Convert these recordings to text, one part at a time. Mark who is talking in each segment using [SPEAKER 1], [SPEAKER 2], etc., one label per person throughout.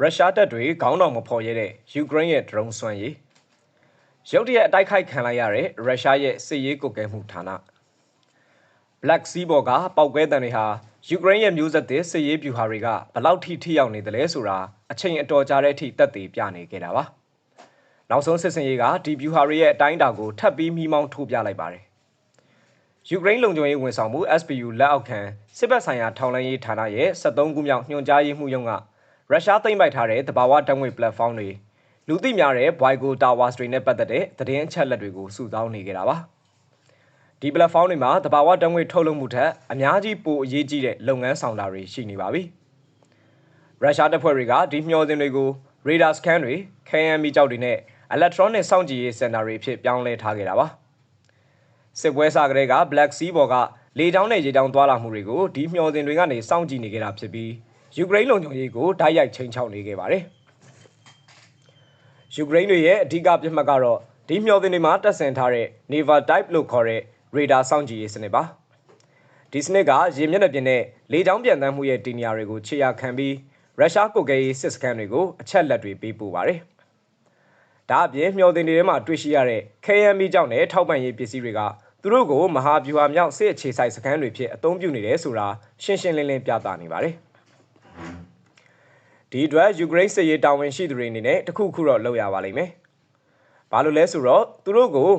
[SPEAKER 1] ရုရှားတပ်တွေခေါင်းတော်မဖော်ရဲတဲ့ယူကရိန်းရဲ့ drone စွမ်းရည်ရုတ်တရက်အတိုက်ခိုက်ခံလိုက်ရတဲ့ရုရှားရဲ့စစ်ရေးကုတ်ကဲမှုဌာန Black Sea ဘော်ကပောက်ကွဲတံတွေဟာယူကရိန်းရဲ့မျိုးဆက်သစ်စစ်ရေးဗျူဟာတွေကဘလောက်ထိထိရောက်နေသလဲဆိုတာအချိန်အတော်ကြာတဲ့အထိတက်သေးပြနေခဲ့တာပါနောက်ဆုံးစစ်စင်ရေးကဒီဗျူဟာတွေရဲ့အတိုင်းအတာကိုထပ်ပြီးမိမောင်းထိုးပြလိုက်ပါတယ်ယူကရိန်းလုံခြုံရေးဝန်ဆောင်မှု SPU လက်အောက်ခံစစ်ဘက်ဆိုင်ရာထောက်လှမ်းရေးဌာနရဲ့73ခုမြောက်ညွှန်ကြားရေးမှူးရုံးက ရုရှားသိမ်းပိုက်ထားတဲ့တဘာဝတံငွေ platform တွေလူသိများတဲ့ Boygo Towers တွေနဲ့ပတ်သက်တဲ့သတင်းအချက်အလက်တွေကိုစုဆောင်းနေကြတာပါဒီ platform တွေမှာတဘာဝတံငွေထုတ်လုပ်မှုထက်အများကြီးပိုအရေးကြီးတဲ့လုပ်ငန်းဆောင်တာတွေရှိနေပါပြီရုရှားတပ်ဖွဲ့တွေကဒီမျှော်စင်တွေကို radar scan တွေ KMB ကြောက်တွေနဲ့ electronic စောင့်ကြည့်ရေးစင်တာတွေအဖြစ်ပြောင်းလဲထားခဲ့တာပါစစ်ပွဲစားကလေးက Black Sea ဘော်ကလေကြောင်းနဲ့ရေကြောင်းသွားလာမှုတွေကိုဒီမျှော်စင်တွေကနေစောင့်ကြည့်နေကြတာဖြစ်ပြီး ယူကရိန်းလုံခြုံရေးကိုဓာတ်ရိုက်ချိန်ချောက်နေခဲ့ပါတယ်။ယူကရိန်းတွေရဲ့အဓိကပြစ်မှတ်ကတော့ဒီမျှော်စင်တွေမှာတပ်ဆင်ထားတဲ့ Naval Type လို့ခေါ်တဲ့ radar စောင့်ကြည့်ရေးစနစ်ပါ။ဒီစနစ်ကရေမျက်နှာပြင်နဲ့လေကြောင်းပြန်တမ်းမှုရဲ့တင်ညာတွေကိုခြေရာခံပြီးရုရှားကုတ်ကဲရေးစစ်စခန်းတွေကိုအချက်လက်တွေပေးပို့ပါတယ်။ဒါအပြင်မျှော်စင်တွေထဲမှာတွေ့ရှိရတဲ့ KMB ကြောင့်နဲ့ထောက်ပံ့ရေးပစ္စည်းတွေကသူတို့ကိုမဟာဗျူဟာမြောက်စစ်အခြေဆိုင်စခန်းတွေဖြစ်အသုံးပြုနေတယ်ဆိုတာရှင်းရှင်းလင်းလင်းပြသနေပါတယ်။ ဒီအတွက်ယူကရိန်းစစ်ရေးတာဝန်ရှိသူတွေအနေနဲ့တခုခုတော့လုပ်ရပါလိမ့်မယ်။ဘာလို့လဲဆိုတော့သူတို့ကို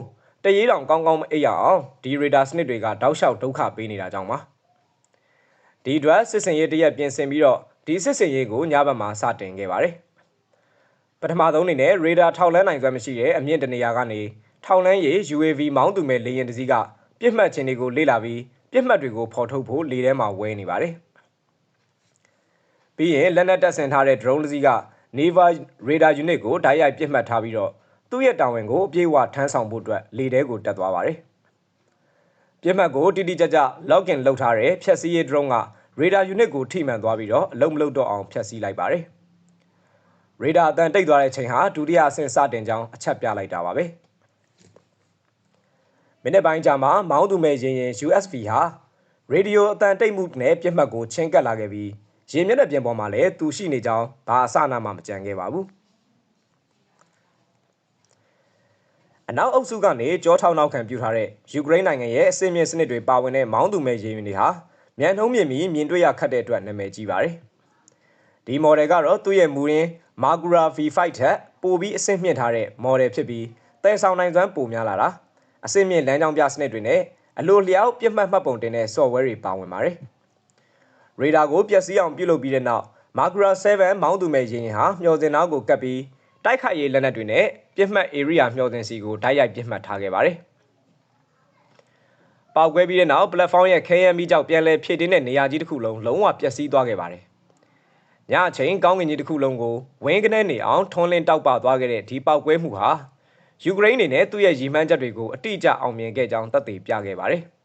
[SPEAKER 1] တရေးတောင်ကောင်းကောင်းမအိပ်ရအောင်ဒီရေဒါစနစ်တွေကတောက်လျှောက်ဒုက္ခပေးနေတာကြောင့်ပါ။ဒီအတွက်စစ်စင်ရေးတရက်ပြင်ဆင်ပြီးတော့ဒီစစ်စင်ရေးကိုညဘက်မှာစတင်ခဲ့ပါတယ်။ပထမဆုံးအနေနဲ့ရေဒါထောက်လန်းနိုင်စွမ်းမရှိတဲ့အမြင့်တနေရာကနေထောက်လန်းရေး UAV မောင်းသူမဲ့လေရင်တစည်းကပြစ်မှတ်ခြင်းတွေကိုလေ့လာပြီးပြစ်မှတ်တွေကိုဖော်ထုတ်ဖို့လေထဲမှာဝဲနေပါတယ်။ ပြီးရင်လက်နက်တပ်ဆင်ထားတဲ့ drone တစ်စီးက Naval Radar Unit ကိုဓာတ်ရိုက်ပစ်မှတ်ထားပြီးတော့သူ့ရဲ့တာဝန်ကိုအပြည့်အဝထမ်းဆောင်ဖို့အတွက်လေထဲကိုတက်သွားပါတယ်။ပြစ်မှတ်ကိုတိတိကျကျ login လုပ်ထားတဲ့ဖြတ်စည်းရေး drone က Radar Unit ကိုထိမှန်သွားပြီးတော့အလုံးမလုံးတော့အောင်ဖြတ်စည်းလိုက်ပါတယ်။ Radar အတန်တိတ်သွားတဲ့ချိန်ဟာဒုတိယအဆင့်စတင်ကြောင်းအချက်ပြလိုက်တာပါပဲ။မိနစ်ပိုင်းကြာမှမောင်းသူမဲ့ရင်ရင် USV ဟာရေဒီယိုအတန်တိတ်မှုနဲ့ပြစ်မှတ်ကိုချင်းကပ်လာခဲ့ပြီး ရေမျက်နှာပြင်ပေါ်မှာလည်းသူရှိနေကြောင်းဘာအစနာမှမကြံခဲ့ပါဘူးအနောက်အုပ်စုကနေကြောထောက်နောက်ခံပြုထားတဲ့ယူကရိန်းနိုင်ငံရဲ့အစင်းမြင့်စနစ်တွေပါဝင်တဲ့မောင်းသူမဲ့ရေရင်တွေဟာမြန်နှုံးမြင့်ပြီးမြင်တွေ့ရခတ်တဲ့အတွက်နာမည်ကြီးပါတယ်ဒီ model ကတော့သူ့ရဲ့မူရင်း Magura V5 ထက်ပိုပြီးအဆင့်မြင့်ထားတဲ့ model ဖြစ်ပြီးတည်ဆောင်နိုင်စွမ်းပိုများလာတာအဆင့်မြင့်လမ်းကြောင်းပြစနစ်တွေနဲ့အလိုလျောက်ပြတ်မှတ်မှတ်ပုံတင်တဲ့ software တွေပါဝင်ပါတယ်။ ရေဒါကိုပျက်စီးအောင်ပြုလုပ်ပြီးတဲ့နောက်မာဂရာ7မောင်းသူမဲ့ရင်ရင်ဟာမျောစင်နာကိုကပ်ပြီးတိုက်ခိုက်ရေးလက်နက်တွေနဲ့ပြစ်မှတ် area မျောစင်စီကိုတိုက်ရိုက်ပြစ်မှတ်ထားခဲ့ပါတယ်။ပေါက်ကွဲပြီးတဲ့နောက် platform ရဲ့ KMB ကြောင့်ပြန်လည်ဖြည့်တင်းတဲ့နေရာကြီးတစ်ခုလုံးလုံးဝပျက်စီးသွားခဲ့ပါတယ်။ညအချိန်ကောင်းကင်ကြီးတစ်ခုလုံးကိုဝင်းကနေနေအောင်ထွန်းလင်းတောက်ပသွားခဲ့တဲ့ဒီပေါက်ကွဲမှုဟာယူကရိန်းအနေနဲ့သူ့ရဲ့ရည်မှန်းချက်တွေကိုအတိအကျအောင်မြင်ခဲ့ကြောင်းသက်သေပြခဲ့ပါတယ်။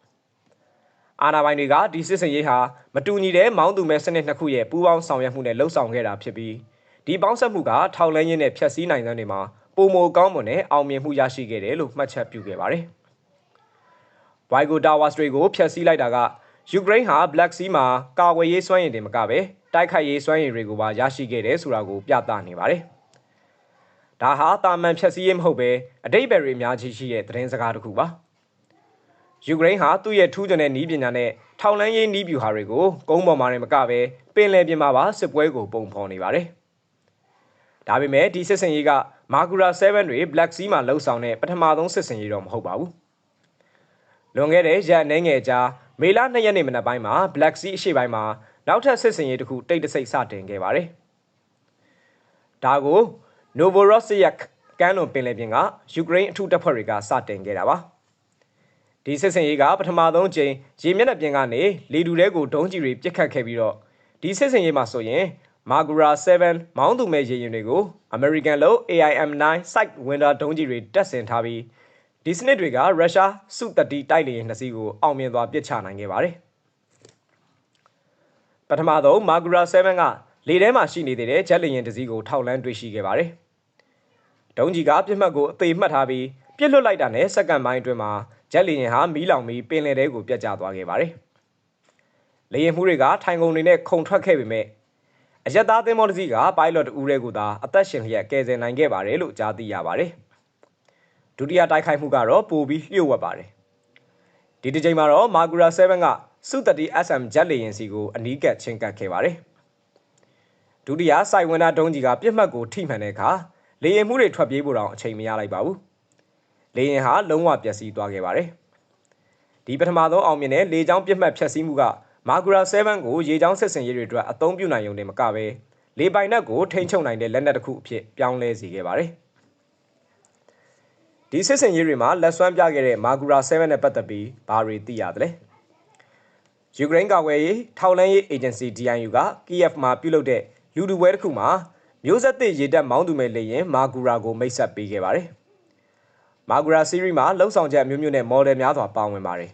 [SPEAKER 1] အာဏာပိုင်တွေကဒီစစ်စင်ရေးဟာမတူညီတဲ့မောင်းသူမဲစနစ်နှစ်ခုရဲ့ပူးပေါင်းဆောင်ရွက်မှုနဲ့လှုပ်ဆောင်ခဲ့တာဖြစ်ပြီးဒီပေါင်းဆက်မှုကထောက်လန်းရင်းနဲ့ဖျက်ဆီးနိုင်တဲ့နေမှာပုံမကောင်းမွန်တဲ့အောင်မြင်မှုရရှိခဲ့တယ်လို့မှတ်ချက်ပြုခဲ့ပါတယ်။ Vigo Towers တွေကိုဖျက်ဆီးလိုက်တာကယူကရိန်းဟာ Black Sea မှာကာကွယ်ရေးစွမ်းရည်တွေမကပဲတိုက်ခိုက်ရေးစွမ်းရည်တွေကိုပါရရှိခဲ့တယ်ဆိုတာကိုပြသနေပါတယ်။ဒါဟာတာမန်ဖျက်ဆီးရေးမဟုတ်ပဲအတိတ်ဘယ်တွေအများကြီးရှိတဲ့သတင်းစကားတစ်ခုပါ။ ယူကရိန်းဟာသူ့ရဲ့ထူးချွန်တဲ့နီးပညာနဲ့ထောက်လန်းရေးနီးဗျူဟာတွေကိုကုန်းပေါ်မှာနေမကပဲပင်လယ်ပြင်မှာပါစစ်ပွဲကိုပုံဖော်နေပါတယ်။ဒါပေမဲ့ဒီစစ်စင်ရေးကမာဂူရာ7တွေ Black Sea မှာလှုပ်ဆောင်တဲ့ပထမဆုံးစစ်စင်ရေးတော့မဟုတ်ပါဘူး။လွန်ခဲ့တဲ့ရက်နှဲငယ်ကြာမေလ2ရက်နေ့မနက်ပိုင်းမှာ Black Sea အရှေ့ပိုင်းမှာနောက်ထပ်စစ်စင်ရေးတစ်ခုတိတ်တဆိတ်စတင်ခဲ့ပါတယ်။ဒါကို Novorossiyak ကမ်းလွန်ပင်လယ်ပြင်ကယူကရိန်းအထူးတပ်ဖွဲ့တွေကစတင်ခဲ့တာပါ။ ဒီစစ်စင်ရေးကပထမဆုံးချိန်ရေမျက်နှာပြင်ကနေလေတူတဲကိုဒုံးကျည်တွေပစ်ခတ်ခဲ့ပြီးတော့ဒီစစ်စင်ရေးမှာဆိုရင် Magura 7မောင်းသူမဲ့ရေရင်တွေကို American လို့ AIM-9 Sight Window ဒုံးကျည်တွေတက်ဆင်ထားပြီးဒီစနစ်တွေကရုရှားစုတတိတိုက်လေယာဉ်နှစ်စီးကိုအောင်မြင်စွာပစ်ချနိုင်ခဲ့ပါတယ်။ပထမဆုံး Magura 7ကလေထဲမှာရှိနေသေးတဲ့ဂျက်လေယာဉ်တစ်စီးကိုထောက်လန်းတွေ့ရှိခဲ့ပါတယ်။ဒုံးကျည်ကပြစ်မှတ်ကိုအသေးမှတ်ထားပြီးပြစ်လွတ်လိုက်တာနဲ့စက္ကန့်ပိုင်းအတွင်းမှာ ဂျက်လေယာဉ်ဟာမီးလောင်ပြီးပင်လယ်ထဲကိုပြတ်ကျသွားခဲ့ပါတယ်။လေယာဉ်မှုတွေကထိုင်ကုန်တွေနဲ့ခုန်ထွက်ခဲ့ပေမဲ့အရက်သားသင်္ဘောတစ်စီးကပိုင်လော့တဦးရဲကိုသာအသက်ရှင်လျက်ကယ်ဆယ်နိုင်ခဲ့ပါတယ်လို့ကြားသိရပါတယ်။ဒုတိယတိုက်ခိုက်မှုကတော့ပိုပြီးလျှို့ဝှက်ပါတယ်။ဒီတစ်ချိန်မှာတော့မာဂူရာ7ကစုတတိ SM ဂျက်လေရင်စီကိုအနီးကပ်ချင်းကပ်ခဲ့ပါတယ်။ဒုတိယစိုက်ဝင်တာဒုံးကြီးကပြစ်မှတ်ကိုထိမှန်တဲ့အခါလေရင်မှုတွေထွက်ပြေးဖို့တောင်အချိန်မရလိုက်ပါဘူး။ လေရင်ဟာလုံးဝပျက်စီးသွားခဲ့ပါတယ်။ဒီပထမဆုံးအောင်မြင်တဲ့လေကြောင်းပြစ်မှတ်ဖျက်ဆီးမှုကမာဂူရာ7ကိုရေချောင်းဆက်ဆင်ရေးတွေအတွက်အသုံးပြုနိုင်ုံနဲ့မကဘဲလေပိုင်နက်ကိုထိန်းချုပ်နိုင်တဲ့လက်နက်တစ်ခုအဖြစ်ပြောင်းလဲစေခဲ့ပါတယ်။ဒီဆက်ဆင်ရေးတွေမှာလက်စွမ်းပြခဲ့တဲ့မာဂူရာ7နဲ့ပတ်သက်ပြီးဘာတွေသိရသလဲ။ယူကရိန်းကာကွယ်ရေးထောက်လှမ်းရေးအေဂျင်စီ DIU က KF မှာပြုလုပ်တဲ့လူတူပွဲတစ်ခုမှာမျိုးဆက်သစ်ရေတပ်မောင်းသူမဲ့လေရင်မာဂူရာကိုမိတ်ဆက်ပေးခဲ့ပါတယ်။ မာဂူရာ series မှာလှုပ်ဆောင်ချက်မျိုးမျိုးနဲ့ model များစွာပါဝင်ပါတယ်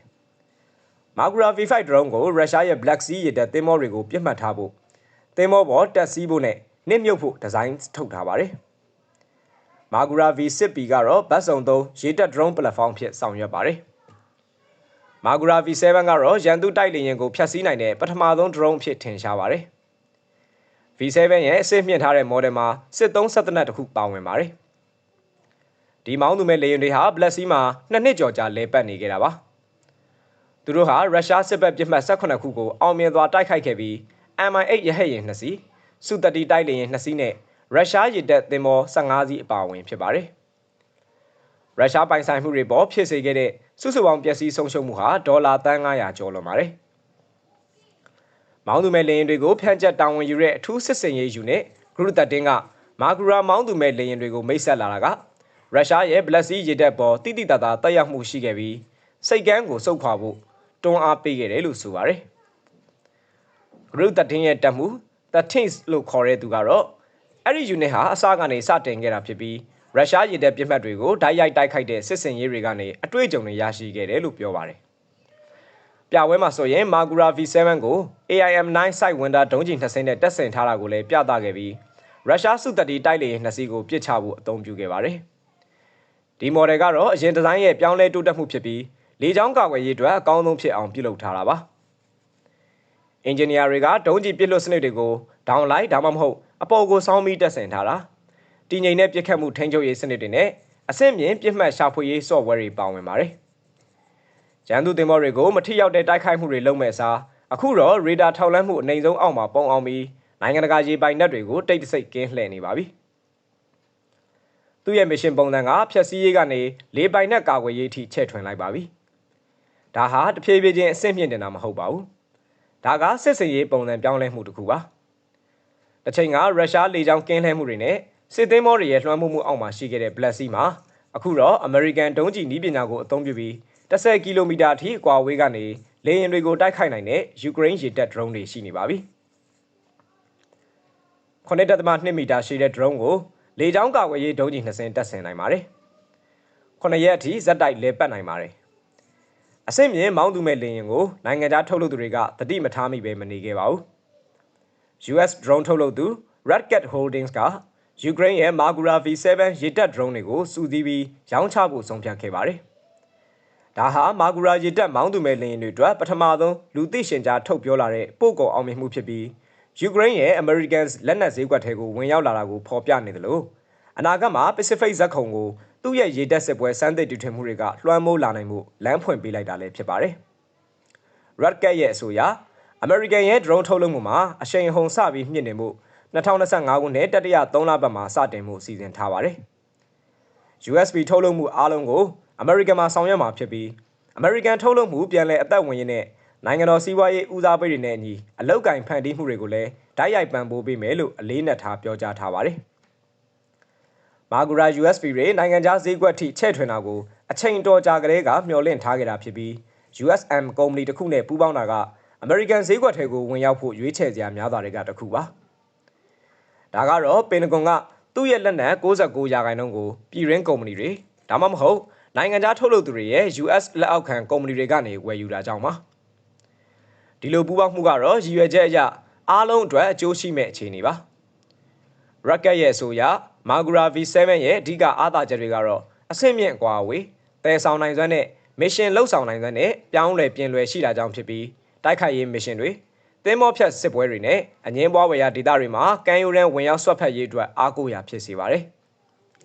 [SPEAKER 1] မာဂူရာ V5 drone ကိုရုရှားရဲ့ Black Sea ရေတပ်သင်္ဘောတွေကိုပြစ်မှတ်ထားဖို့သင်္ဘောပေါ်တက်စီးဖို့နဲ့နစ်မြုပ်ဖို့ဒီဇိုင်းထုတ်ထားပါတယ်။မာဂူရာ V6B ကတော့ဘတ်စုံသုံးရေတပ် drone platform ဖြစ်ဆောင်ရွက်ပါတယ်။မာဂူရာ V7 ကတော့ရန်သူတိုက်လေယာဉ်ကိုဖျက်ဆီးနိုင်တဲ့ပထမဆုံး drone ဖြစ်ထင်ရှားပါတယ်။ V7 ရဲ့အစစ်မြင့်ထားတဲ့ model မှာစစ်သုံးဆက်တနက်တစ်ခုပါဝင်ပါတယ်။ ဒီမောင်းသူမဲ့လေယာဉ်တွေဟာ Black Sea မှာနှစ်နှစ်ကျော်ကြာလဲပတ်နေကြတာပါ။သူတို့ဟာရုရှားစစ်ဘက်ပစ်မှတ်18ခုကိုအောင်မြင်စွာတိုက်ခိုက်ခဲ့ပြီး MI8 ရဟတ်ယာဉ်2စီးစုတတိတိုက်လေယာဉ်2စီးနဲ့ရုရှားရေတပ်သင်္ဘော15စီးအပါအဝင်ဖြစ်ပါတယ်။ရုရှားပိုင်ဆိုင်မှုတွေပေါ်ဖြစ်စေခဲ့တဲ့စုစုပေါင်းပျက်စီးဆုံးရှုံးမှုဟာဒေါ်လာ300ကျော်လွန်ပါတယ်။မောင်းသူမဲ့လေယာဉ်တွေကိုဖြန့်ကျက်တာဝန်ယူတဲ့အထူးစစ်စင်ရေးယူနဲ့ဂရုတတ်တင်းကမာဂူရာမောင်းသူမဲ့လေယာဉ်တွေကိုမိတ်ဆက်လာတာက ရုရှားရဲ့ဘလက်စီရေတပ်ပေါ်တိတိတသားတက်ရောက်မှုရှိခဲ့ပြီးစိတ်ကန်းကိုစုပ်ခွာဖို့တွန်းအားပေးခဲ့တယ်လို့ဆိုပါတယ်။ group 13ရဲ့တက်မှု 13th လို့ခေါ်တဲ့သူကတော့အဲ့ဒီ unit ဟာအစကနေစတင်ခဲ့တာဖြစ်ပြီးရုရှားရေတပ်ပြစ်မှတ်တွေကိုဓာတ်ရိုက်တိုက်ခိုက်တဲ့စစ်စင်ရေးတွေကနေအတွေ့အကြုံတွေရရှိခဲ့တယ်လို့ပြောပါတယ်။ပြပွဲမှာဆိုရင် Magura V7 ကို AIM-9 site window ဒုံးကျည်2စင်းနဲ့တက်ဆင်ထားတာကိုလည်းပြသခဲ့ပြီးရုရှားစုတတိတိုက်လေယာဉ်2စီးကိုပစ်ချဖို့အသုံးပြုခဲ့ပါတယ်။ ဒီ model ကတော့အရင်ဒီဇိုင်းရဲ့ပြောင်းလဲတိုးတက်မှုဖြစ်ပြီးလေကြောင်းကာကွယ်ရေးအတွက်အကောင်းဆုံးဖြစ်အောင်ပြုလုပ်ထားတာပါအင်ဂျင်နီယာတွေကဒုံးကျည်ပစ်လွတ်စနစ်တွေကိုဒေါင်းလိုက်ဒါမှမဟုတ်အပေါ်ကိုစောင်းပြီးတက်ဆင်ထားတာတည်ငြိမ်တဲ့ပြစ်ခတ်မှုထိန်းချုပ်ရေးစနစ်တွေနဲ့အဆင့်မြင့်ပြစ်မှတ်ရှာဖွေရေး software တွေပါဝင်ပါတယ်ရန်သူသင်္ဘောတွေကိုမထိရောက်တဲ့တိုက်ခိုက်မှုတွေလုပ်မဲ့အစားအခုတော့ရေဒါထောက်လန်းမှုအနိုင်ဆုံးအောက်မှာပုံအောင်ပြီးနိုင်ငံတကာရေပိုင်နက်တွေကိုတိတ်တဆိတ်ကင်းလှည့်နေပါပြီ သူ့ရဲ့ mission ပုံစံကဖြက်စီးရေးကနေလေပိုင်နက်ကာကွယ်ရေးအထိချဲ့ထွင်လိုက်ပါပြီ။ဒါဟာတဖြည်းဖြည်းချင်းအဆင့်မြင့်တင်တာမဟုတ်ပါဘူးဒါကစစ်စင်ရေးပုံစံပြောင်းလဲမှုတစ်ခုပါတစ်ချိန်ကရုရှားလေကြောင်းကင်းလှည့်မှုတွေနဲ့စစ်သင်းမောတွေရဲ့လွှမ်းမိုးမှုအောက်မှာရှိခဲ့တဲ့ Black Sea မှာအခုတော့ American ဒုံးကျည်နည်းပညာကိုအသုံးပြုပြီး10ကီလိုမီတာအထိအကွာဝေးကနေလေယာဉ်တွေကိုတိုက်ခိုက်နိုင်တဲ့ Ukraine ရေတပ် drone တွေရှိနေပါပြီ။9.2မီတာရှိတဲ့ drone ကို လေကြောင်းကာကွယ်ရေးဒုံးကျည်2စင်းတပ်ဆင်နိုင်ပါတယ်။9ရက်အထိဇက်တိုက်လဲပတ်နိုင်ပါတယ်။အဆင့်မြင့်မောင်းသူမဲ့လေယာဉ်ကိုနိုင်ငံခြားထုတ်လုပ်သူတွေကတတိမထားမိပဲမနေခဲ့ပါဘူး US drone ထုတ်လုပ်သူ Red Cat Holdings ကယူကရိန်းရဲ့ Magura V7 ရေတပ် drone တွေကိုစူးစီးပြီးရောင်းချဖို့ဆုံးဖြတ်ခဲ့ပါတယ်။ဒါဟာ Magura ရေတပ်မောင်းသူမဲ့လေယာဉ်တွေအတွက်ပထမဆုံးလူသိရှင်ကြားထုတ်ပြောလာတဲ့ပို့ကုန်အောင်မြင်မှုဖြစ်ပြီးယူကရိန်းရဲ့ American လက်နက်ဈေးကွက်ထဲကိုဝင်ရောက်လာတာကိုဖော်ပြနေတယ်လို့ အနာဂတ်မှာ Pacific ဇက်ခုံကိုသူ့ရဲ့ရေတက်စစ်ပွဲစမ်းသစ်တူထွင်မှုတွေကလွှမ်းမိုးလာနိုင်မှုလမ်းဖွင့်ပေးလိုက်တာလည်းဖြစ်ပါတယ်။ Red Cat ရဲ့အဆိုအရ American ရဲ့ drone ထုတ်လုပ်မှုမှာအရှိန်အဟုန်စပြီးမြင့်တင်မှု2025ခုနှစ်တတိယ3လပတ်မှာစတင်မှုစီစဉ်ထားပါတယ်။ USB ထုတ်လုပ်မှုအားလုံးကို American မှာဆောင်ရွက်မှာဖြစ်ပြီး American ထုတ်လုပ်မှုပြန်လည်အသက်ဝင်ရင်းနဲ့နိုင်ငံတော်စီးပွားရေးဦးစားပေးတွေနဲ့အညီအလောက်ကင်ဖန်တီးမှုတွေကိုလည်းဓာတ်ရိုက်ပံ့ပိုးပေးမယ်လို့အလေးနက်ထားပြောကြားထားပါတယ်။ မာဂူရာ USP တွေနိုင်ငံခြားဈေးကွက်ထိချဲ့ထွင်တာကိုအချိန်တော်ကြာကလေးကမျှော်လင့်ထားခဲ့တာဖြစ်ပြီး USM ကုမ္ပဏီတစ်ခုနဲ့ပူးပေါင်းတာက American ဈေးကွက်ထဲကိုဝင်ရောက်ဖို့ရွေးချယ်စရာများတာတွေကတစ်ခုပါဒါကတော့ပင်တဂွန်ကသူ့ရဲ့လက်နက်69ရာခိုင်နှုန်းကိုပြည်ရင်းကုမ္ပဏီတွေဒါမှမဟုတ်နိုင်ငံခြားထုတ်လုပ်သူတွေရဲ့ US လက်အောက်ခံကုမ္ပဏီတွေကနေဝယ်ယူတာကြောင့်ပါဒီလိုပူးပေါင်းမှုကတော့ရည်ရွယ်ချက်အရအားလုံးအတွက်အကျိုးရှိမဲ့အခြေအနေပါ Rocket ရဲ့ဆိုရ မာဂူရာ V7 ရဲ့အဓိကအားသာချက်တွေကတော့အဆင့်မြင့်အကွာအဝေးတည်ဆောင်နိုင်စွမ်းနဲ့မစ်ရှင်လှုပ်ဆောင်နိုင်စွမ်းနဲ့ပြောင်းလဲပြင်လွယ်ရှိတာကြောင့်ဖြစ်ပြီးတိုက်ခိုက်ရေးမစ်ရှင်တွေတသင်းမောဖြတ်စစ်ပွဲတွေနဲ့အငင်းပွားဝယ်ရာဒေသတွေမှာကမ်းရိုးတန်းဝင်ရောက်ဆွတ်ဖက်ရေးအတွက်အားကိုးရာဖြစ်စေပါတယ်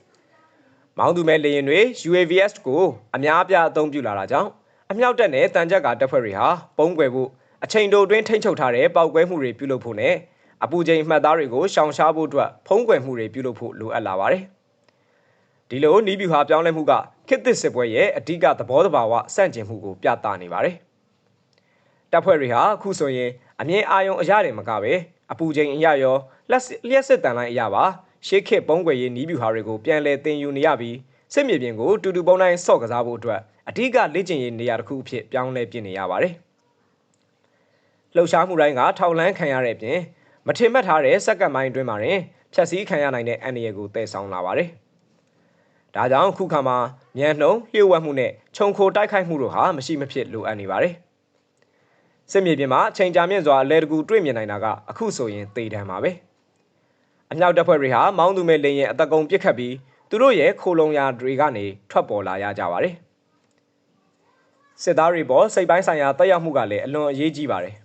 [SPEAKER 1] ။မောင်းသူမဲ့လေရင်တွေ UAVS ကိုအများအပြားအသုံးပြုလာတာကြောင့်အမြောက်တပ်နဲ့တန်ကြပ်ကာတပ်ဖွဲ့တွေဟာပုံးကွယ်ဖို့အချိန်တိုအတွင်းထိန်းချုပ်ထားတဲ့ပောက်ကွဲမှုတွေပြုလုပ်ဖို့နဲ့ အပူချိန်မှတ်သားတွေကိုရှောင်ရှားဖို့အတွက်ဖုံးကွယ်မှုတွေပြုလုပ်ဖို့လိုအပ်လာပါတယ်။ဒီလိုနီးဗျူဟာပြောင်းလဲမှုကခေတ်သစ်စစ်ပွဲရဲ့အဓိကသဘောတဘာဝစန့်ကျင်မှုကိုပြသနေပါတယ်။တပ်ဖွဲ့တွေဟာအခုဆိုရင်အမြင်အာရုံအရာတွေမကပဲအပူချိန်အရာရောလက်လျှက်စစ်တန်လိုင်းအရာပါရှေးခေတ်ပုံးကွယ်ရေးနီးဗျူဟာတွေကိုပြန်လည်သင်ယူနေရပြီးစစ်မြေပြင်ကိုတူတူပုံတိုင်းဆော့ကစားဖို့အတွက်အဓိကလေ့ကျင့်ရေးနေရာတစ်ခုအဖြစ်ပြောင်းလဲပြင်နေရပါတယ်။လှုပ်ရှားမှုတိုင်းကထောက်လန်းခံရတဲ့အပြင် မထင်မှတ်ထားတဲ့စက္ကန့်ပိုင်းအတွင်းမှာတင်ဖြတ်စည်းခံရနိုင်တဲ့အန္တရာယ်ကိုတည်ဆောင်လာပါတယ်။ဒါကြောင့်ခုခါမှာမြန်နှုံလျှို့ဝှက်မှုနဲ့ခြုံခိုတိုက်ခိုက်မှုတို့ဟာမရှိမဖြစ်လိုအပ်နေပါတယ်။စစ်မြေပြင်မှာအချိန်ကြာမြင့်စွာအလဲတကူတွေ့မြင်နိုင်တာကအခုဆိုရင်သေတံပါပဲ။အမြောက်တပ်ဖွဲ့တွေဟာမောင်းသူမဲ့လေရင်အတကုံပစ်ခတ်ပြီးသူတို့ရဲ့ခိုလုံရာတွေကနေထွက်ပေါ်လာရကြပါတယ်။စစ်သားတွေပေါ်စိတ်ပိုင်းဆိုင်ရာတက်ရောက်မှုကလည်းအလွန်အရေးကြီးပါတယ်။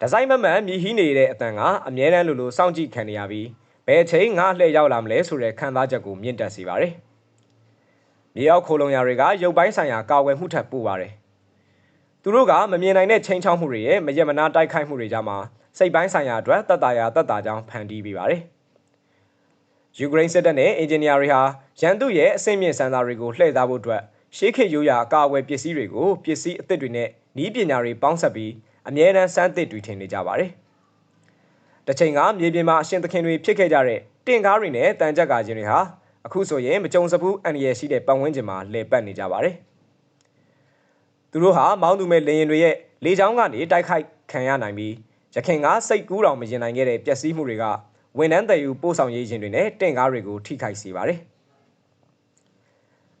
[SPEAKER 1] ဒီဇိုင်းမမှန်မြည်ဟီးနေတဲ့အတန်ကအမြဲတမ်းလိုလိုစောင့်ကြည့်ခံနေရပြီးဘယ်ချိန်ငါလှည့်ရောက်လာမလဲဆိုတဲ့ခံစားချက်ကိုမြင့်တက်စေပါတယ်။မြေအောက်ခိုလုံရာတွေကရုပ်ပိုင်းဆိုင်ရာကာဝယ်မှုထပ်ပို့ပါတယ်။သူတို့ကမမြင်နိုင်တဲ့ချိန်ချောင်းမှုတွေရဲ့မရမနာတိုက်ခိုက်မှုတွေကြမှာစိတ်ပိုင်းဆိုင်ရာအတွက်တတ်တာရာတတ်တာကြောင်းဖန်တီးပေးပါတယ်။ယူကရိန်းစစ်တပ်နဲ့အင်ဂျင်နီယာတွေဟာရန်သူရဲ့အဆင့်မြင့်စံသားတွေကိုလှည့်သားဖို့အတွက်ရှေးခေတ်ရိုးရာအကာအကွယ်ပစ္စည်းတွေကိုပစ္စည်းအသစ်တွေနဲ့ဤပညာတွေပေါင်းစပ်ပြီး အမြဲတမ်းစမ်းသစ်တွေထင်နေကြပါတယ်။တချိန်ကမြေပြင်မှာအရှင်သခင်တွေဖြစ်ခဲ့ကြတဲ့တင်ကားတွေနဲ့တန်ကြပ်ကာခြင်းတွေဟာအခုဆိုရင်မကြုံစဘူးအန်ရယ်ရှိတဲ့ပတ်ဝန်းကျင်မှာလဲပတ်နေကြပါတယ်။သူတို့ဟာမောင်းသူမဲ့လေရင်တွေရဲ့လေချောင်းကနေတိုက်ခိုက်ခံရနိုင်ပြီးရခင်ကစိတ်ကူးတော်မရင်နိုင်ခဲ့တဲ့ပျက်စီးမှုတွေကဝန်ထမ်းတည်ယူပို့ဆောင်ရေးခြင်းတွေနဲ့တင့်ကားတွေကိုထိခိုက်စေပါတယ်။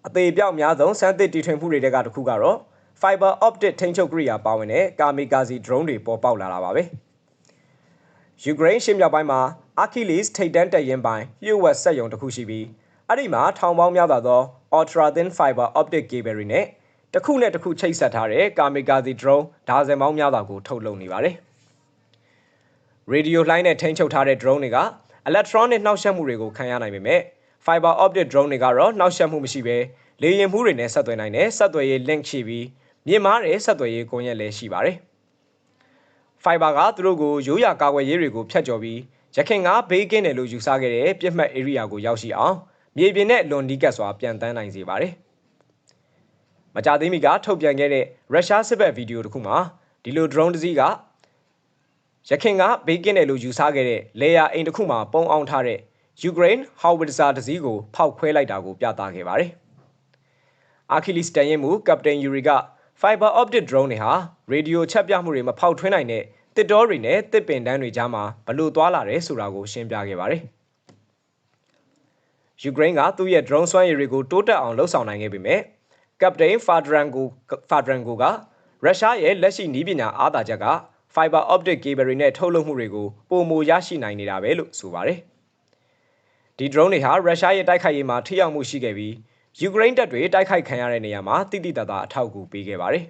[SPEAKER 1] အသေးပြောက်များဆုံးစမ်းသစ်တီထွင်မှုတွေကတစ်ခုကတော့ fiber optic ထိန်းချုပ်ကိရိယာပါဝင်တဲ့ kamikaze drone တွေပေါ်ပေါက်လာတာပါပဲ။ယူကရိန်းရှေ့မြောက်ပိုင်းမှာ Achilles ထိပ်တန်းတက်ရင်ပိုင်းလျှို့ဝှက်စက်ရုံတစ်ခုရှိပြီးအဲ့ဒီမှာထောင်ပေါင်းများစွာသော ultra thin fiber optic cable တွေနဲ့တစ်ခုနဲ့တစ်ခုချိတ်ဆက်ထားတဲ့ kamikaze drone ဒါဇင်ပေါင်းများစွာကိုထုတ်လုပ်နေပါတယ်။ရေဒီယိုလှိုင်းနဲ့ထိန်းချုပ်ထားတဲ့ drone တွေက electronic နှောက်ယှက်မှုတွေကိုခံရနိုင်ပေမဲ့ fiber optic drone တွေကတော့နှောက်ယှက်မှုမရှိဘဲလေယာဉ်မှုတွေနဲ့ဆက်သွယ်နိုင်တဲ့ဆက်သွယ်ရေး link ရှိပြီး မြင့်မားတဲ့ဆက်သွယ်ရေးကွန်ရက်လည်းရှိပါတယ်။ fiber ကသူတို့ကိုရိုးရာကာကွယ်ရေးတွေကိုဖျက်ကျော်ပြီးရခင်ကဘေးကင်းတယ်လို့ယူဆခဲ့တဲ့ပြစ်မှတ် area ကိုရောက်ရှိအောင်မြေပြင်နဲ့လွန်နီးကပ်စွာပြန်တန်းနိုင်စေပါတယ်။မကြသေးမီကထုတ်ပြန်ခဲ့တဲ့ရုရှားစစ်ဘက်ဗီဒီယိုတစ်ခုမှာဒီလို drone တစ်စီးကရခင်ကဘေးကင်းတယ်လို့ယူဆခဲ့တဲ့လေယာအိမ်တစ်ခုမှာပုံအောင်ထားတဲ့ယူကရိန်းဟောင်ဝစ်ဇာတစ်စီးကိုဖောက်ခွဲလိုက်တာကိုပြသခဲ့ပါတယ်။အာခီလီစတန်ရင်မူကပတိန်ယူရီက fiber optic drone တွေဟာရေဒီယိုချက်ပြမှုတွေမဖောက်ထွင်းနိုင်တဲ့တစ်တောတွေနဲ့တစ်ပင်တန်းတွေကြားမှာဘလို့သွားလာတယ်ဆိုတာကိုရှင်းပြခဲ့ပါတယ်။ယူကရိန်းကသူ့ရဲ့ drone စွမ်းရည်တွေကိုတိုးတက်အောင်လှုပ်ဆောင်နိုင်ခဲ့ပေမဲ့ကပတိန်ဖာဒရန်ကိုဖာဒရန်ကိုကရုရှားရဲ့လက်ရှိနည်းပညာအားသာချက်က fiber optic cable တွေနဲ့ထုတ်လုပ်မှုတွေကိုပုံမရရှိနိုင်နေတာပဲလို့ဆိုပါတယ်။ဒီ drone တွေဟာရုရှားရဲ့တိုက်ခိုက်ရေးမှာထိရောက်မှုရှိခဲ့ပြီး ယူကရိန်းတပ်တွေတိုက်ခိုက်ခံရတဲ့နေရာမှာတိတိတတ်တာအထောက်အကူပေးခဲ့ပါတယ်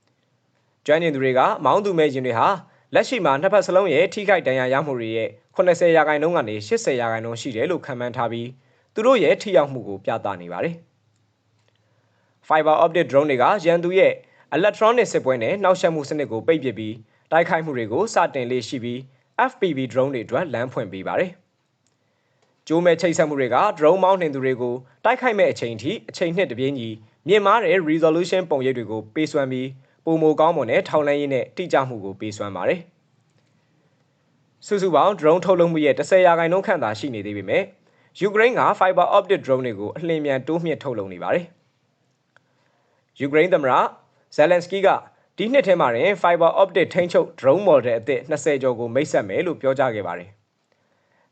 [SPEAKER 1] ။ကျွမ်းကျင်သူတွေကမောင်းသူမဲ့ရင်တွေဟာလက်ရှိမှာနှစ်ဖက်စလုံးရဲ့ထိခိုက်ဒဏ်ရာရမှုတွေရဲ့80ရာခိုင်နှုန်းကနေ80ရာခိုင်နှုန်းရှိတယ်လို့ခန့်မှန်းထားပြီးသူတို့ရဲ့ထိရောက်မှုကိုပြသနေပါတယ်။ Fiber optic drone တွေကရန်သူရဲ့ electronic စစ်ပွဲနဲ့နှောက်ယှက်မှုစနစ်ကိုပိတ်ပစ်ပြီးတိုက်ခိုက်မှုတွေကိုစတင်လေးရှိပြီး FPV drone တွေအတွက်လမ်းဖွင့်ပေးပါတယ်။ ကျိုးမဲ့ချိတ်ဆက်မှုတွေက drone မောင်းနှင်သူတွေကိုတိုက်ခိုက်မဲ့အချိန်ထိအချိန်နှစ်တပြေးညီမြင့်မားတဲ့ resolution ပုံရိပ်တွေကိုပေးစွမ်းပြီးပုံမကောင်းမွန်တဲ့ထောင်လန်းရေးနဲ့တိကျမှုကိုပေးစွမ်းပါတယ်။စုစုပေါင်း drone ထုတ်လုပ်မှုရဲ့10ရာခိုင်နှုန်းခန့်သာရှိနေသေးပေမဲ့ယူကရိန်းက fiber optic drone တွေကိုအလင်းမြန်တိုးမြင့်ထုတ်လုပ်နေပါတယ်။ယူကရိန်းသမ္မတဇယ်လန်စကီးကဒီနှစ်ထဲမှာတင် fiber optic ထိန်းချုပ် drone model အသစ်20ကျော်ကိုမိတ်ဆက်မယ်လို့ပြောကြားခဲ့ပါတယ်။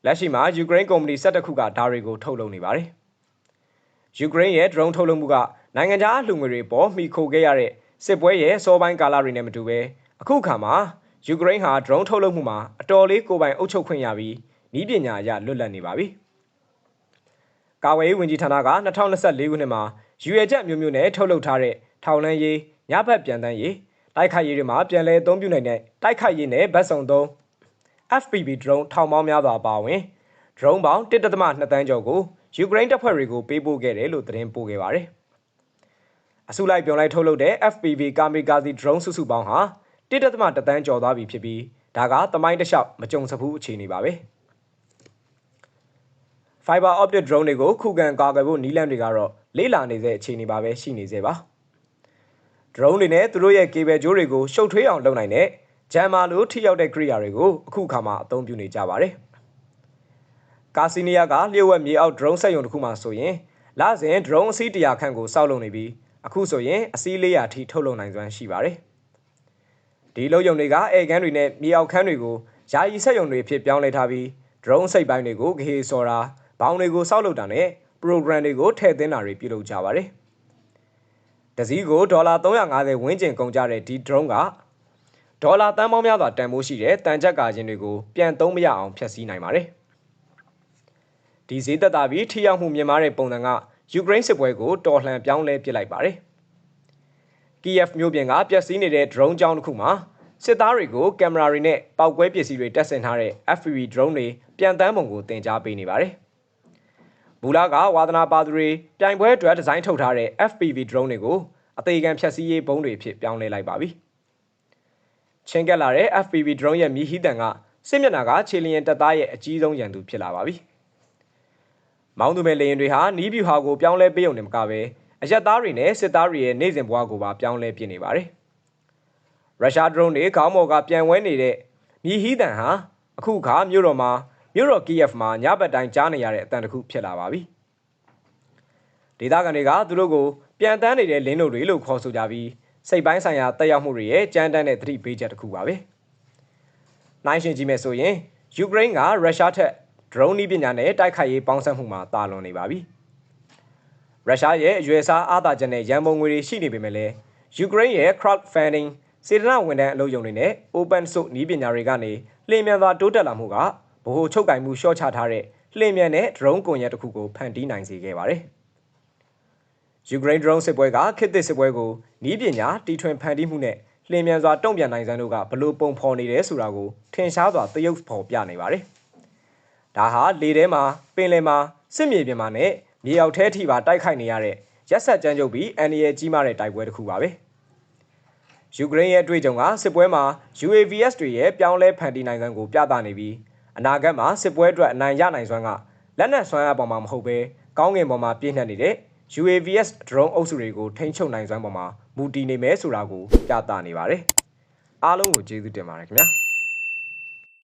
[SPEAKER 1] လက်ရှိမှာယူကရိန်းကုမ္ပဏီ12ခုကဒါတွေကိုထုတ်လုပ်နေပါတယ်။ယူကရိန်းရဲ့ drone ထုတ်လုပ်မှုကနိုင်ငံခြားလူငွေတွေပေါ်မှီခိုခဲ့ရတဲ့စစ်ပွဲရဲ့စောပိုင်းကာလတွေနဲ့မတူပဲအခုခါမှာယူကရိန်းဟာ drone ထုတ်လုပ်မှုမှာအတော်လေးကိုယ်ပိုင်အုပ်ချုပ်ခွင့်ရပြီးဤပညာအရလွတ်လပ်နေပါပြီ။ကာဝေးဝန်ကြီးဌာနက2024ခုနှစ်မှာယူရချက်မျိုးမျိုးနဲ့ထုတ်လုပ်ထားတဲ့ထောင်လန်းရေးညဘက်ပြန်တန်းရေးတိုက်ခိုက်ရေးတွေမှာပြန်လည်အသုံးပြုနိုင်တဲ့တိုက်ခိုက်ရေးနဲ့ဗတ်စုံသုံး FPV drone ထောင်ပေါင်းများစွာပါဝင် drone ပေါင်း1.2တန်းကျော်ကိုယူကရိန်းတပ်ဖွဲ့တွေကိုပေးပို့ခဲ့တယ်လို့သတင်းပို့ခဲ့ပါတယ်။အစုလိုက်ပြောင်းလိုက်ထုတ်လုပ်တဲ့ FPV kamikaze drone စုစုပေါင်းဟာ1.2တန်းကျော်သွားပြီဖြစ်ပြီးဒါကသမိုင်းတစ်လျှောက်မကြုံစဘူးအခြေအနေပါပဲ။ Fiber optic drone တွေကိုခုခံကာကွယ်ဖို့နည်းလမ်းတွေကတော့လေးလာနေတဲ့အခြေအနေပါပဲရှိနေသေးပါ။ drone တွေနဲ့သူတို့ရဲ့ cable ကြိုးတွေကိုရှုပ်ထွေးအောင်လုပ်နိုင်တဲ့ ဂျမ်မာလိုထိရောက်တဲ့ကိရိယာတွေကိုအခုအခါမှာအသုံးပြုနေကြပါတယ်။ကာစီနီယာကလျှို့ဝှက်မြေအောက် drone စက်ရုံတစ်ခုမှဆိုရင်လစဉ် drone အစီး100ခန့်ကိုစောက်လုပ်နေပြီးအခုဆိုရင်အစီး400ထိထုတ်လုပ်နိုင်စွမ်းရှိပါတယ်။ဒီလုံယုံတွေကအဲကန်းတွေနဲ့မြေအောက်ခန်းတွေကိုယာယီစက်ရုံတွေဖြစ်ပြောင်းလဲထားပြီး drone စိတ်ပိုင်းတွေကိုဂဟေဆော်တာဘောင်တွေကိုစောက်လုပ်တာနဲ့ program တွေကိုထည့်သွင်းတာတွေပြုလုပ်ကြပါတယ်။တစည်းကိုဒေါ်လာ350ဝန်းကျင်ကုန်ကြတဲ့ဒီ drone က ဒေါ်လာတန်ပေါင်းများစွာတန်ဖိုးရှိတဲ့တန်ကြပ်ကာခြင်းတွေကိုပြန်သုံးမရအောင်ဖျက်ဆီးနိုင်ပါတယ်။ဒီဈေးသက်သာပြီးထိရောက်မှုမြင့်မားတဲ့ပုံစံကယူကရိန်းစစ်ပွဲကိုတော်လှန်ပြောင်းလဲပစ်လိုက်ပါတယ်။ Kiev မြို့ပြင်ကပျက်စီးနေတဲ့ drone ကြောင်းတစ်ခုမှာစစ်သားတွေကိုကင်မရာတွေနဲ့ပောက်ကွဲပစ္စည်းတွေတပ်ဆင်ထားတဲ့ FPV drone တွေပြန်တန်းပုံကိုတင် जा ပေးနေပါတယ်။မူလာကဝါသနာပါသူတွေပြိုင်ပွဲအတွက်ဒီဇိုင်းထုတ်ထားတဲ့ FPV drone တွေကိုအသေးခံဖြတ်စည်းရေးဘုံးတွေဖြစ်ပြောင်းလဲလိုက်ပါပြီ။ ချင်းကက်လာတဲ့ FPV drone ရဲ့မြည်ဟီးတန်ကစစ်မျက်နှာကခြေလျင်တပ်သားရဲ့အကြီးဆုံးရန်သူဖြစ်လာပါပြီ။မောင်းသူမဲ့လေရင်တွေဟာနီးဗျူဟာကိုပြောင်းလဲပေးုံနဲ့မကပဲအရက်သားတွေနဲ့စစ်သားတွေရဲ့နေ့စဉ်ဘဝကိုပါပြောင်းလဲပြနေပါတယ်။ရုရှား drone တွေခေါင်းပေါ်ကပြန်ဝဲနေတဲ့မြည်ဟီးတန်ဟာအခုအခါမြို့တော်မှာမြို့တော်ကီယက်မှာညဘက်တိုင်းကြားနေရတဲ့အတန်တစ်ခုဖြစ်လာပါပြီ။ဒေသခံတွေကသူတို့ကိုပြန်တန်းနေတဲ့လင်းတို့တွေလို့ခေါ်ဆိုကြပြီး စိတ်ပိုင်းဆိုင်ရာတက်ရောက်မှုတွေရဲ့ကြမ်းတမ်းတဲ့သတိပေးချက်တစ်ခုပါပဲ။နိုင်ရှင်ကြည့်မယ်ဆိုရင်ယူကရိန်းကရုရှားထက် drone နည်းပညာနဲ့တိုက်ခိုက်ရေးပေါင်းစပ်မှုမှာတာလွန်နေပါပြီ။ရုရှားရဲ့အရွယ်စားအားသာချက်နဲ့ရန်ပုံငွေတွေရှိနေပေမဲ့လည်းယူကရိန်းရဲ့ crowdfunding စေတနာဝန်ထမ်းအလုပ်ရုံတွေနဲ့ open source နည်းပညာတွေကနေလျင်မြန်စွာတိုးတက်လာမှုကဗဟိုချုပ်ကင်မှုရှော့ချထားတဲ့လျင်မြန်တဲ့ drone ကွန်ရက်တစ်ခုကိုဖန်တီးနိုင်စေခဲ့ပါတယ်။ ယူကရိန်း drone စစ်ပွဲကခေတ်သစ်စစ်ပွဲကိုနီးပညာတီထွင်ဖန်တီးမှုနဲ့လျင်မြန်စွာတုံ့ပြန်နိုင်စမ်းတို့ကဘလို့ပုံဖော်နေတယ်ဆိုတာကိုထင်ရှားစွာသရုပ်ဖော်ပြနေပါတယ်။ဒါဟာလေထဲမှာပင်လယ်မှာစစ်မြေပြင်မှာနဲ့မြေအောက်ထဲထိပါတိုက်ခိုက်နေရတဲ့ရက်ဆက်ကြမ်းကြုတ်ပြီးအန်ဒီရဲ့ကြီးမားတဲ့တိုက်ပွဲတစ်ခုပါပဲ။ယူကရိန်းရဲ့အတွေ့အကြုံကစစ်ပွဲမှာ UAVS တွေရဲ့ပြောင်းလဲဖန်တီးနိုင်စွမ်းကိုပြသနေပြီးအနာဂတ်မှာစစ်ပွဲအတွက်အနိုင်ရနိုင်စွမ်းကလက်နက်ဆွမ်းအားပေါ်မှာမဟုတ်ဘဲကောင်းကင်ပေါ်မှာပြည့်နှက်နေတဲ့ UAVS drone အုပ်စုတွေကိုထိန်းချုပ်နိုင်စွမ်းပေါ်မှာမူတည်နေမယ်ဆိုတာကိုပြသနေပါတယ်။အားလုံးကိုကျေးဇူးတင်ပါတယ်ခင်ဗျာ။